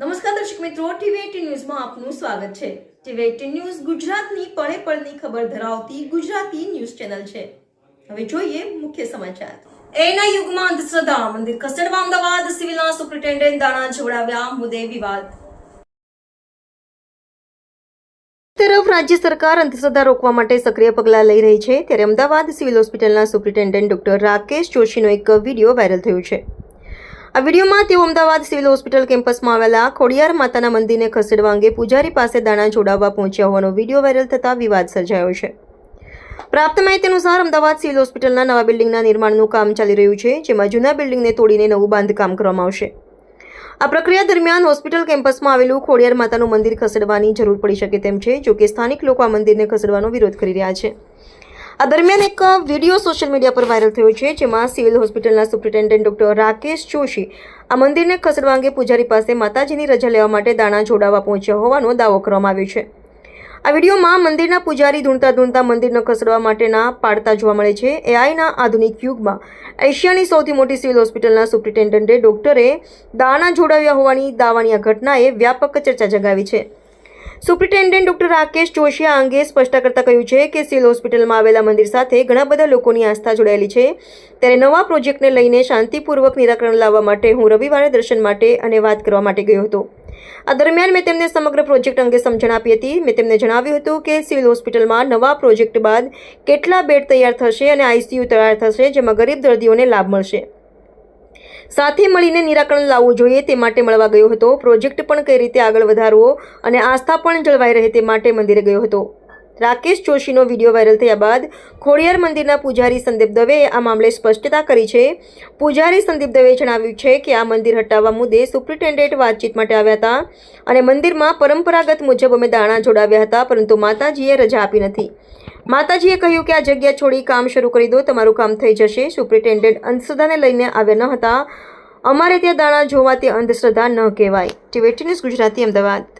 નમસ્કાર દર્શક મિત્રો ટીવી ન્યૂઝમાં આપનું સ્વાગત છે. ટીવી એટીન ન્યૂઝ ગુજરાતની પળે પળની ખબર ધરાવતી ગુજરાતી ન્યૂઝ ચેનલ છે. હવે જોઈએ મુખ્ય સમાચાર. એના યુગમાં અંધશ્રદ્ધા, મંદિર ખસેડવા અમદાવાદ સિવિલના સુપ્રિન્ટેન્ડન્ટ દાણા જોડાવ્યા મુદ્દે વિવાદ. તરફ રાજ્ય સરકાર અંધશ્રદ્ધા રોકવા માટે સક્રિય પગલાં લઈ રહી છે, ત્યારે અમદાવાદ સિવિલ હોસ્પિટલના સુપ્રિન્ટેન્ડન્ટ ડોક્ટર રાકેશ જોશીનો એક વીડિયો વાયરલ થયો છે. આ વિડીયોમાં તેઓ અમદાવાદ સિવિલ હોસ્પિટલ કેમ્પસમાં આવેલા ખોડિયાર માતાના મંદિરને ખસેડવા અંગે પૂજારી પાસે દાણા જોડાવવા પહોંચ્યા હોવાનો વીડિયો વાયરલ થતાં વિવાદ સર્જાયો છે. પ્રાપ્ત માહિતી અનુસાર અમદાવાદ સિવિલ હોસ્પિટલના નવા બિલ્ડિંગના નિર્માણનું કામ ચાલી રહ્યું છે, જેમાં જૂના બિલ્ડિંગને તોડીને નવું બાંધકામ કરવામાં આવશે. આ પ્રક્રિયા દરમિયાન હોસ્પિટલ કેમ્પસમાં આવેલું ખોડિયાર માતાનું મંદિર ખસેડવાની જરૂર પડી શકે તેમ છે, જોકે સ્થાનિક લોકો આ મંદિરને ખસેડવાનો વિરોધ કરી રહ્યા છે. આ દરમિયાન એક વીડિયો સોશિયલ મીડિયા પર વાયરલ થયો છે, જેમાં સિવિલ હોસ્પિટલના સુપ્રિન્ટેન્ડન્ટ ડોક્ટર રાકેશ જોશી આ મંદિરને ખસેડવા અંગે પૂજારી પાસે માતાજીની રજા લેવા માટે દાણા જોડાવા પહોંચ્યા હોવાનો દાવો કરવામાં આવ્યો છે. આ વિડીયોમાં મંદિરના પૂજારી ધૂણતા ધૂણતા મંદિરને ખસેડવા માટેના પાડતા જોવા મળે છે. એઆઈના આધુનિક યુગમાં એશિયાની સૌથી મોટી સિવિલ હોસ્પિટલના સુપ્રિન્ટેન્ડન્ટે ડોક્ટરે દાણા જોડાવ્યા હોવાની દાવાની આ ઘટનાએ વ્યાપક ચર્ચા જગાવી છે. સુપ્રિન્ટેન્ડન્ટ ડોક્ટર રાકેશ જોશી આ અંગે સ્પષ્ટતા કરતા કહ્યું છે કે સિવિલ હોસ્પિટલમાં આવેલા મંદિર સાથે ઘણા બધા લોકોની આસ્થા જોડાયેલી છે. ત્યારે નવા પ્રોજેક્ટને લઈને શાંતિપૂર્વક નિરાકરણ લાવવા માટે હું રવિવારે દર્શન માટે અને વાત કરવા માટે ગયો હતો. આ દરમિયાન મેં તેમને સમગ્ર પ્રોજેક્ટ અંગે સમજણ આપી હતી. મેં તેમને જણાવ્યું હતું કે સિવિલ હોસ્પિટલમાં નવા પ્રોજેક્ટ બાદ કેટલા બેડ તૈયાર થશે અને આઈસીયુ તૈયાર થશે જેમાં ગરીબ દર્દીઓને લાભ મળશે. સાથે મળીને નિરાકરણ લાવવું જોઈએ તે માટે મળવા ગયો હતો. પ્રોજેક્ટ પણ કઈ રીતે આગળ વધારવો અને આસ્થા પણ જળવાઈ રહે તે માટે મંદિરે ગયો હતો. રાકેશ જોશીનો વીડિયો વાયરલ થયા બાદ ખોડિયાર મંદિરના પૂજારી સંદીપ દવેએ આ મામલે સ્પષ્ટતા કરી છે. પૂજારી સંદીપ દવેએ જણાવ્યું છે કે આ મંદિર હટાવવા મુદ્દે સુપ્રિન્ટેન્ડન્ટ વાતચીત માટે આવ્યા હતા અને મંદિરમાં પરંપરાગત મુજબ અમે દાણા જોડાવ્યા હતા, પરંતુ માતાજીએ રજા આપી નથી. માતાજીએ કહ્યું કે આ જગ્યા છોડી કામ શરૂ કરી દો, તમારું કામ થઈ જશે. સુપ્રિન્ટેન્ડન્ટ અંધશ્રદ્ધાને લઈને આવ્યા ન હતા. અમારે ત્યાં દાણા જોવા તે અંધશ્રદ્ધા ન કહેવાય. TV news Gujarati Ahmedabad.